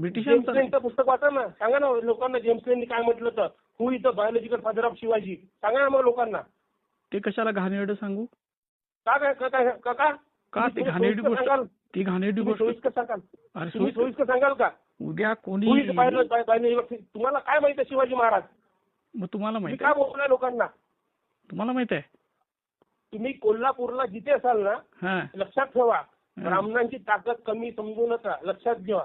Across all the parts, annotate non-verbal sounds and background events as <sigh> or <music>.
ब्रिटिशांचा पुस्तक वाचा ना. सांगा ना लोकांना जेम्स लेननी काय म्हटलं तर हु इथं बायोलॉजिकल फादर ऑफ शिवाजी? सांगा ना मग लोकांना. ते कशाला घाणेरडं सांगू? का काय का का ते घाणेरडी गोष्ट सांगाल? ती घाणेरडी गोष्ट सोयीस्कर सांगाल. अरे सोयीस्कर- सांगाल का? उद्या कोणी तुम्हाला काय माहिती आहे शिवाजी महाराज? मग तुम्हाला तुम्ही माहीत काय बोललाय लोकांना? तुम्हाला माहीत आहे? तुम्ही कोल्हापूरला जिथे असाल ना लक्षात ठेवा. ब्राह्मणांची ताकद कमी समजू नका. लक्षात घ्या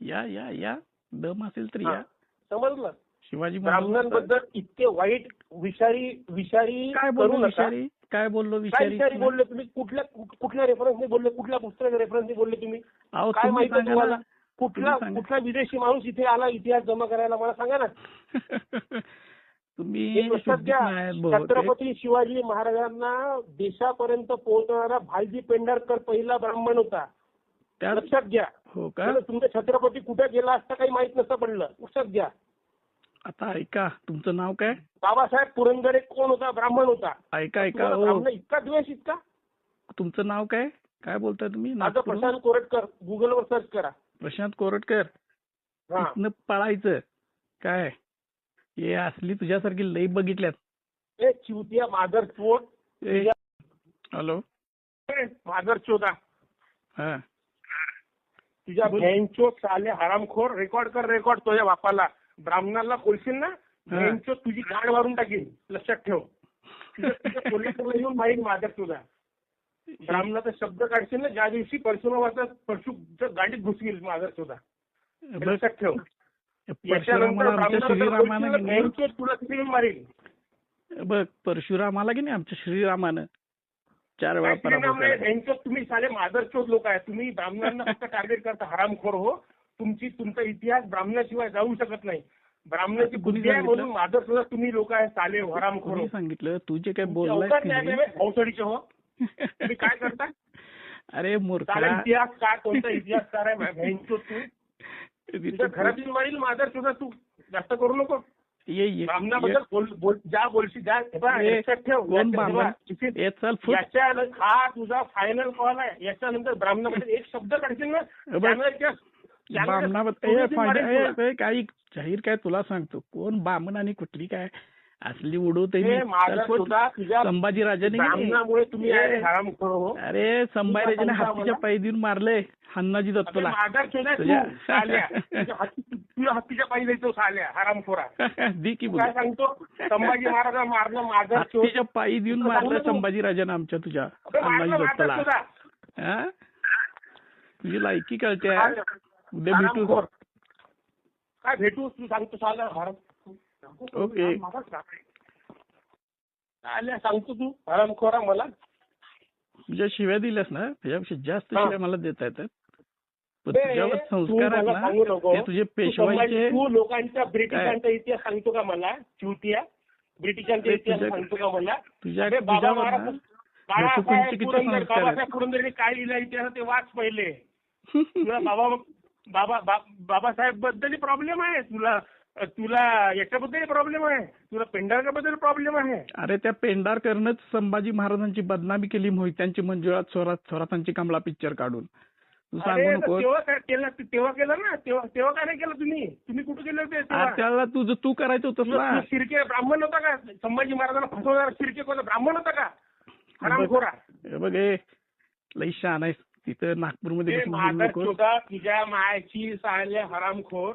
या या या. दम असेल तर. या. समजलं. शिवाजी ब्राह्मणांबद्दल इतके वाईट विषारी विषारी काय नका. विषारी? काय बोललो विषारी बोलले तुम्ही? कुठल्या कुठ- कुठल्या रेफरन्सने बोलले? कुठल्या पुस्तकाच्या रेफरन्सने बोलले तुम्ही? काय माहिती तुम्हाला. कुठला. कुठला विदेशी माणूस इथे आला इतिहास जमा करायला मला सांगा ना. <laughs> तुम्ही. छत्रपती शिवाजी महाराजांना देशापर्यंत पोहोचणारा भालजी पेंढारकर पहिला ब्राह्मण होता. लक्षात घ्या. हो का? तुमचा छत्रपती कुठे गेला असता काही माहीत नसतं पडलं. लक्षात घ्या आता ऐका तुमचं नाव काय? बाबासाहेब पुरंदरे कोण होता? ब्राह्मण होता. ऐका ऐका हो. इतका द्वेष इतका? तुमचं नाव काय? काय बोलताय तुम्ही? माझं? प्रशांत कोरटकर. गुगलवर सर्च करा. प्रशांत कोरटकर? इथनं पळायचं. काय? हे असली तुझ्यासारखी लई बघितल्यात. ए चिवतिया मादर चोट हॅलो. मादर चोदा. हा. तुझ्या. बँचो साले हरामखोर रेकॉर्ड कर रेकॉर्ड तुझ्या बापाला. ब्राह्मणाला बोलशील ना. बँचो तुझी गाड मारून टाकीन. लक्षात ठेव. पोलिसाला येऊन माहीत मादर तुझा ब्राह्मणाचा शब्द काढशील ना ज्या दिवशी परशुरामाचा परशु गाडीत घुसवील हे बघ लक्षात ठेव. बँचो तुला मारील बघ परशुरामाला की नाही आमच्या श्रीरामानं? चार वेळा पराभव यांचं तुम्ही साले मादरचोद लोक आहे तुम्ही ब्राह्मणांना फक्त टार्गेट करता हरामखोर हो. तुमची तुमचा इतिहास ब्राह्मणाशिवाय जाऊ शकत नाही. ब्राह्मणाची बुद्धी आहे? म्हणून मादरचोद तुम्ही लोक आहे साले हरामखोर कोणी हो. सांगितलं? तू जे काय बोललाय भोसडीचे हो. तुम्ही काय <laughs> करता? अरे मूर्खा. इतिहास काय कोणता इतिहासकार आहे? <laughs> तू? घरातील मारील मादरचोद तू. जास्त करू नको. ब्राह्मणाबद्दल ज्या बोलशी ज्या हे हा तुझा फायनल कॉल आहे. याच्यानंतर ब्राह्मणामध्ये एक शब्द काढशील ना. काही जाहीर काय तुला सांगतो? कोण बामण आणि कुठली काय? असली उडवते संभाजी राजाने अरे संभाजीराजाने तुझा हत्तीच्या पायी देऊन मारले हन्नाजी अबे दत्तला साल्या हत्तीच्या पायी जायचो साल्या हरामखोरा <laughs> दी की काय सांगतो संभाजी महाराज मारणं माझा हत्तीच्या पायी देऊन मारलं. संभाजी राजाने आमच्या तुझ्या हन्नाजी मारलं दत्तला हा? तुझी लायकी कळते? साल्या. उद्या भेटू. काय भेटू तू सांगतो साला भारत ओके. साल्या सांगतो तू हरामखोरा मला. तुझ्या शिव्या दिल्यास ना त्याच्यापेक्षा जास्त. शिव्या मला देता येतात. तुझ्यावर संस्कार आहेत तुझे पेशवाईचे तू लोकांच्या ब्रिटिशांचा इतिहास सांगतो का मला? चिवटिया. ब्रिटिशांचा इतिहास सांगतो का मला? तुझ्या. बाबासाहेब पुरंदरेने काय लिहिलं इतिहास ते वाच पहिले. <laughs> तुला बाबा बाबा बाबासाहेबबद्दल प्रॉब्लेम आहे तुला तुला याच्याबद्दल प्रॉब्लेम आहे. तुला पेंढारकरबद्दल प्रॉब्लेम आहे. अरे त्या पेंढारकरनंच संभाजी महाराजांची बदनामी केली मोहित्यांची मंजुळात स्वरात स्वरातांची कमला पिक्चर काढून. तेव्हा काय केलं तेव्हा केलं ना तेव्हा तेव्हा काय नाही केलं तुम्ही? तुम्ही कुठे केलं होते? त्याला तुझं तू करायचं होतंस तुला- ना. तू शिर्के ब्राह्मण होता का? संभाजी महाराजांना फसवणारा शिर्के कोणता ब्राह्मण होता का? हरामखोरा हे बघ हे लई शहाण आहेस. तिथं नागपूरमध्ये माझा तुझ्या मायाची साले हरामखोर